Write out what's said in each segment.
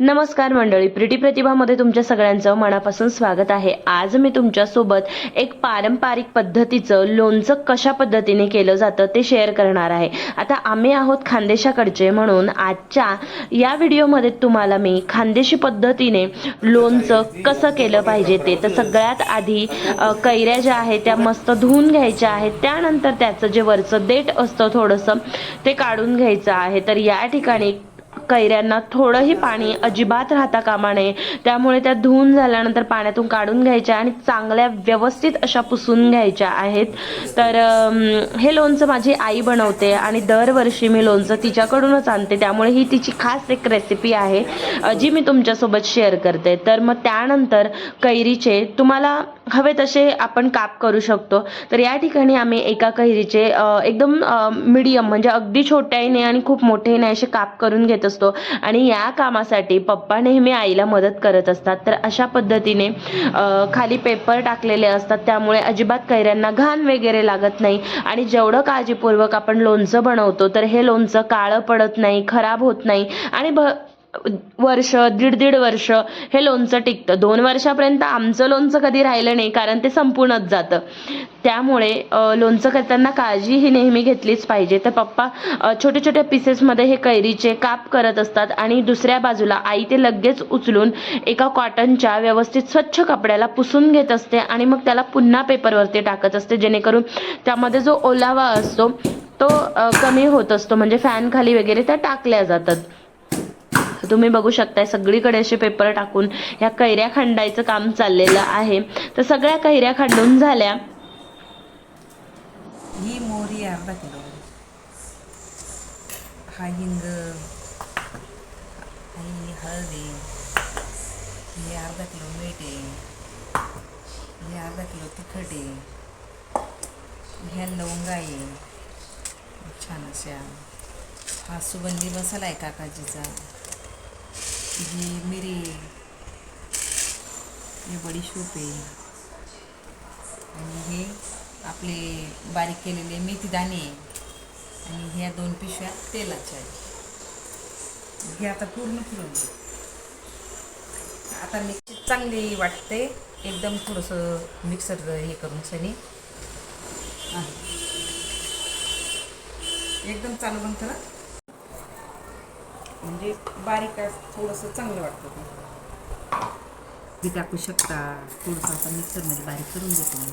नमस्कार मंडळी प्रिटी प्रतिभामध्ये तुमच्या सगळ्यांचं मनापासून स्वागत आहे. आज मी तुमच्यासोबत एक पारंपरिक पद्धतीचं लोणचं कशा पद्धतीने केलं जातं ते शेअर करणार आहे. आता आम्ही आहोत खानदेशाकडचे म्हणून आजच्या या व्हिडिओमध्ये तुम्हाला मी खानदेशी पद्धतीने लोणचं कसं केलं पाहिजे ते. तर सगळ्यात आधी कैऱ्या ज्या आहेत त्या मस्त धुवून घ्यायच्या आहेत. त्यानंतर त्याचं जे वरचं देठ असतं थोडंसं ते काढून घ्यायचं आहे. तर या ठिकाणी कैऱ्यांना थोडंही पाणी अजिबात राहता कामा नये. त्यामुळे त्या धुवून झाल्यानंतर पाण्यातून काढून घ्यायच्या आणि चांगल्या व्यवस्थित अशा पुसून घ्यायच्या आहेत. तर हे लोणचं माझी आई बनवते आणि दरवर्षी मी लोणचं तिच्याकडूनच आणते. त्यामुळे ही तिची खास एक रेसिपी आहे जी मी तुमच्यासोबत शेअर करते. तर मग त्यानंतर कैरीचे तुम्हाला हवे तसे आपण काप करू शकतो. तर या ठिकाणी आम्ही एका कैरीचे एकदम मीडियम म्हणजे अगदी छोट्याही नाही आणि खूप मोठेही नाही असे काप करून घेत असतो. आणि या कामासाठी पप्पा नेहमी आईला मदत करत असतात. तर अशा पद्धतीने खाली पेपर टाकलेले असतात. त्यामुळे अजिबात कैऱ्यांना घाण वगैरे लागत नाही. आणि जेवढं काळजीपूर्वक आपण लोणचं बनवतो तर हे लोणचं काळं पडत नाही खराब होत नाही. आणि भ वर्ष दीड दीड वर्ष हे लोणचं टिकतं. दोन वर्षापर्यंत आमचं लोणचं कधी राहिलं नाही कारण ते संपूर्णच जातं. त्यामुळे लोणचं करताना काळजी ही नेहमी घेतलीच पाहिजे. तर पप्पा अ, छोट्या छोट्या पीसेसमध्ये हे कैरीचे काप करत असतात आणि दुसऱ्या बाजूला आई ते लगेच उचलून एका कॉटनच्या व्यवस्थित स्वच्छ कपड्याला पुसून घेत असते आणि मग त्याला पुन्हा पेपरवरती टाकत असते जेणेकरून त्यामध्ये जो ओलावा असतो तो कमी होत असतो. म्हणजे फॅन खाली वगैरे त्या टाकल्या जातात. तुम्ही बघू शकताय सगळीकडे असे पेपर टाकून ह्या कैऱ्या खंडायचं काम चाललेलं आहे. तर सगळ्या कैऱ्या खंडून झाल्या. ही मोहरी अर्धा किलो हा हिंग ही हळदी हे अर्धा किलो मीठ आहे. हे अर्धा किलो तिखट आहे. ह्या लवंगा आहे. छान अशा. हा सुगंधी मसाला आहे काकाजीचा. ही मिरी आहे. हे बडीशोप आहे आणि हे आपले बारीक केलेले मेथी दाणे आहे. आणि ह्या दोन पिशव्या तेलाच्या आहेत. हे आता पूर्ण फिरून आता मिक्सर चांगली वाटते. एकदम थोडंसं मिक्सर हे करून सनी. एकदम चालू बंद करा म्हणजे बारीक असं थोडंसं चांगलं वाटतं ते. टाकू शकता. थोडंसं आता मिक्सरमध्ये बारीक करून देतो मी.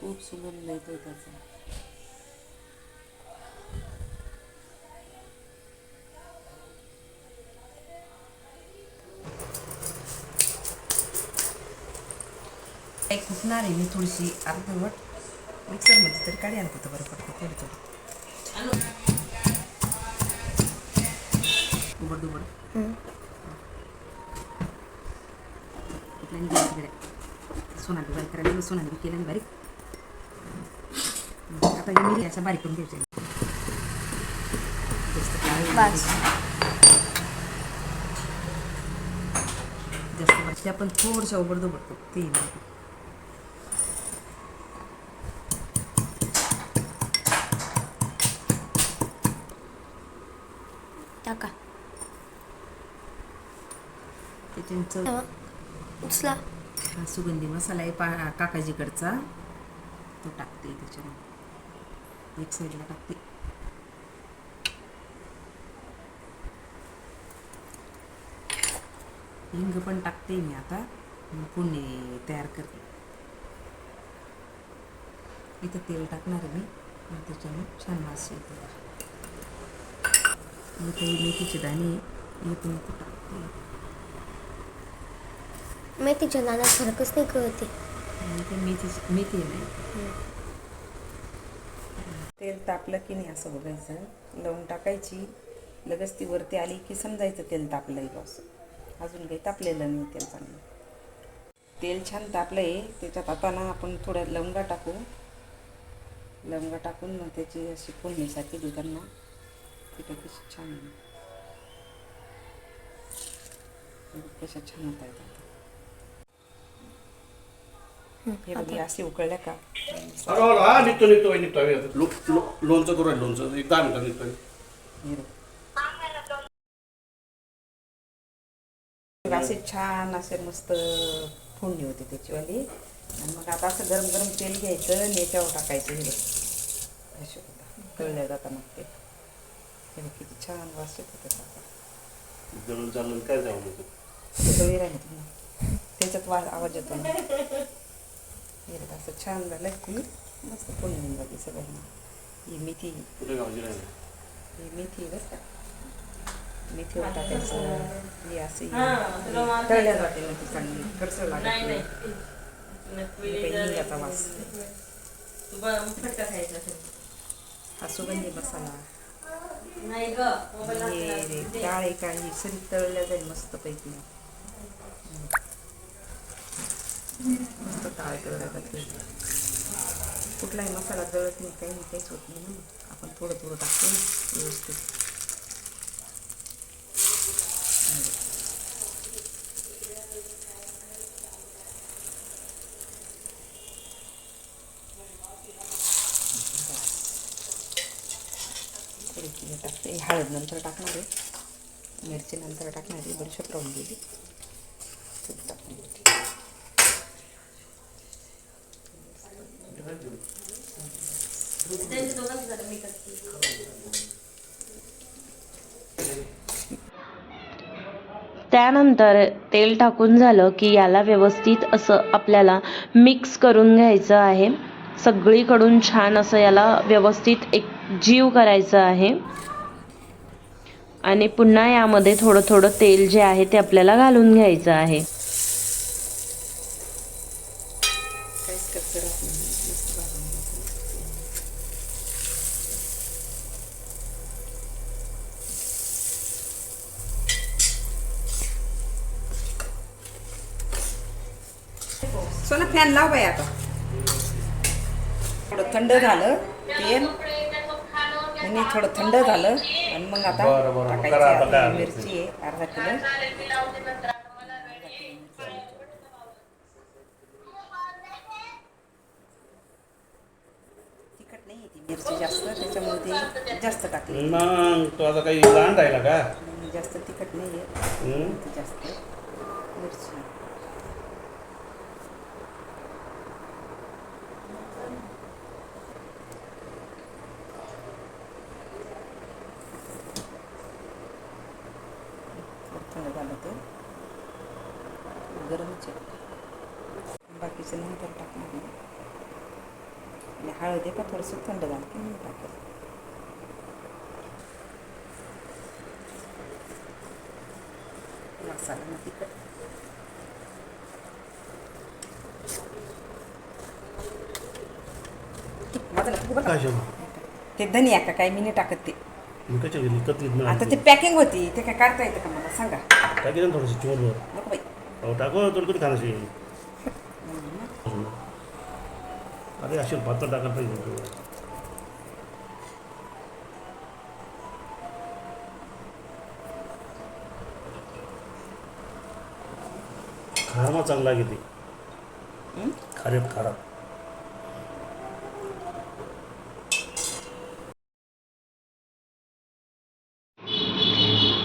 खूप सुगंध येतो त्याचा. एक फुटणार आहे मी थोडीशी अर्धवट. मिक्सरमध्ये तरी काढी आणते बरं पडतं थोडी थोडी उबड दुबड. घ्यायची सोनाली बारीक करायला केलं बारीक. आता ही मिरी अशा बारीक करून घ्यायच्या जास्त त्या पण थोडशा उबड दुबड ते टाका त्याच्याने चव उचला. हा सुगंधी मसाला आहे पा काकाजीकडचा. तो टाकते त्याच्यामध्ये. एक साईडला टाकते. हिंग पण टाकते मी आता. फोडणी तयार करते. इथं तेल टाकणार आहे मी. त्याच्याने छान वास येतो. इथे मेथीचे दाणे हे पण मेथीच्या दाण्यासारखंच नाही कळते. ते मेथी मेथी आहे ना? तेल तापलं की नाही असं बघायचं. लावून टाकायची. लगेच ती वरती आली की समजायचं तेल तापलंय बा असं. अजून काही तापलेलं नाही तेल चांगलं. तेल छान तापलं आहे त्याच्यात आता ना आपण थोड्या लवंगा टाकू. लवंगा टाकून मग त्याची अशी फोडणीसाठी दुधांना तिथं कशी छान कशा छान होत आहेत आता. हे बघ असे उकळल्या का? हा निघतो निघतो लोणचं करू लोणचं एक दहा मिनिटं निघतो हे बघ. असे छान असे मस्त फोडणी होते त्याचीवाली. आणि मग आता असं गरम गरम तेल घ्यायचं आणि याच्यावर टाकायचं हे. कळल्या जाता मग ते. त्याने किती छान वास येतो त्याचा जळून चाललं काय जाऊ नको सगळी ना त्याच्यात वाज आवाज येतो ना असं छान झालं की मस्त फोडणी होऊन जाते सगळ्यांना ही मेथी कुठे गावची ही मेथी बस का का होता त्याचं ही अशी तळल्या जाते ना ती चांगली खर्च लागते नाही. हे बाई, हिंगाचा वास हा सुगंधी मसाला हे डाळ आहे का ही सरी तळल्या जाईल मस्त पैकी मस्त डाळ तळल्या जाते. कुठलाही मसाला जळत नाही काही नाही काहीच होत नाही ना. आपण थोडं थोडं टाकतो व्यवस्थित. थोडी हे टाकते हळद नंतर टाकणार आहे. मिरची नंतर टाकणार आहे. बडीशेप राहून गेली टाकून त्यानंतर तेल टाकून झालं की याला व्यवस्थित असं आपल्याला मिक्स करून घ्यायचं आहे. सगळीकडून छान असं याला व्यवस्थित एक जीव करायचं आहे. आणि पुन्हा यामध्ये थोडं थोडं तेल जे आहे ते आपल्याला घालून घ्यायचं आहे. सोना फॅन लाव बाई आता. थोडं थंड झालं तेल. आणि थोडं थंड झालं आणि मग आता. टाकायची मिरची आहे अर्धा किलो. तिखट नाही ती मिरची जास्त त्याच्यामुळे ते जास्त टाकली. मग तो आता काही लहान राहिला का? जास्त तिखट नाही आहे. जास्त मिरची थोडं थंड झालं तर गरमच आहे बाकीचं नंतर टाकणार नाही आणि हळद आहे का थोडंसं थंड झालं की मग टाकेल मसाला मग तिखट ते धनिया का काय मी नाही टाकत ते. मी कशा गेली कत्रीत आता ते पॅकिंग होती. ते काय काढता येतं का मला? सांगा. केलं थोडंसं चिमूटभर नको बाई. टाको कधी खाण्याची अरे अशी पात्र टाकायला पाहिजे. खारमा चांगला किती हं? खारेत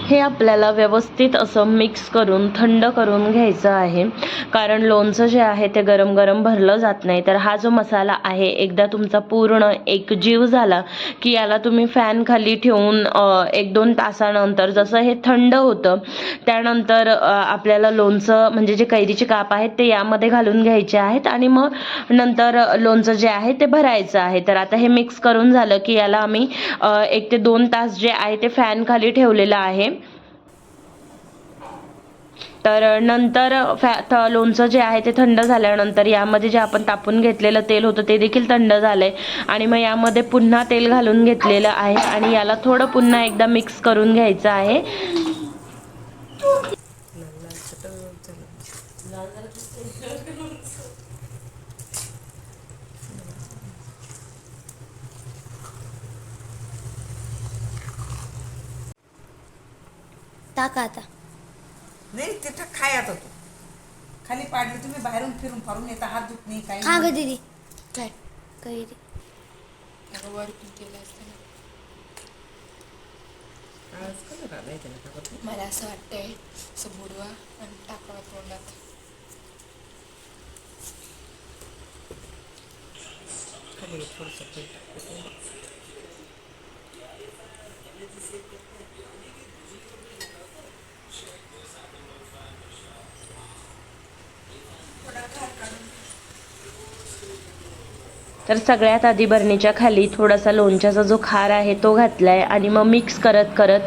हे आपल्याला व्यवस्थित असं मिक्स करून थंड करून घ्यायचं आहे. कारण लोणचं जे आहे ते गरम गरम भरलं जात नाही. तर हा जो मसाला आहे एकदा तुमचा पूर्ण एकजीव झाला की याला तुम्ही फॅन खाली ठेवून एक दोन तासानंतर जसं हे थंड होतं त्यानंतर आपल्याला लोणचं म्हणजे जे कैरीचे काप आहेत ते यामध्ये घालून घ्यायचे आहेत आणि मग नंतर लोणचं जे आहे ते भरायचं आहे. तर आता हे मिक्स करून झालं की याला आम्ही एक ते दोन तास जे आहे ते फॅन खाली ठेवलेलं आहे. तर नंतर फॅ थ लोणचं जे आहे ते थंड झाल्यानंतर यामध्ये जे आपण तापून घेतलेलं तेल होतं ते देखील थंड झालंय. आणि मग यामध्ये पुन्हा तेल घालून घेतलेलं आहे आणि याला थोडं पुन्हा एकदा मिक्स करून घ्यायचं आहे. टाका आता. नाही ते टाक खाय आता तू खाली पाडली तुम्ही बाहेरून फिरून फारून येता हात धुत नाही काही हा नाही. दीदी काय. काळाच कलर आलाय त्याला? मला असं वाटतंय असं बुडवा आणि टाकावं तोंडात खाली थोडंसं टाकते. तर सगळ्यात आधी बरणीच्या खाली थोडासा लोणच्याचा जो खार आहे तो घातलाय आणि मग मिक्स करत करत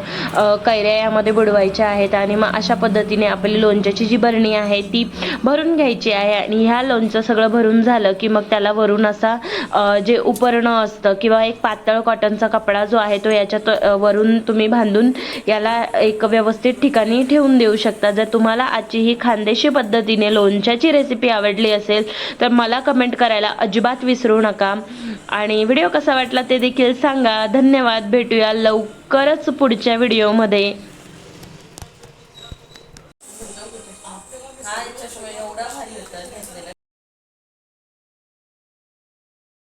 कैऱ्या यामध्ये बुडवायच्या आहेत आणि मग अशा पद्धतीने आपली लोणच्याची जी बरणी आहे ती भरून घ्यायची आहे आणि ह्या लोणचं सगळं भरून झालं की मग त्याला वरून असा जे उपरणं असतं किंवा एक पातळ कॉटनचा कपडा जो आहे तो याच्यात वरून तुम्ही बांधून याला एक व्यवस्थित ठिकाणी ठेवून देऊ शकता. जर तुम्हाला आजची ही खानदेशी पद्धतीने लोणच्याची रेसिपी आवडली असेल तर मला कमेंट करायला अजिबात विसरू नका. आणि व्हिडिओ कसा वाटला ते देखील सांगा. धन्यवाद. भेटूया लवकरच पुढच्या व्हिडिओमध्ये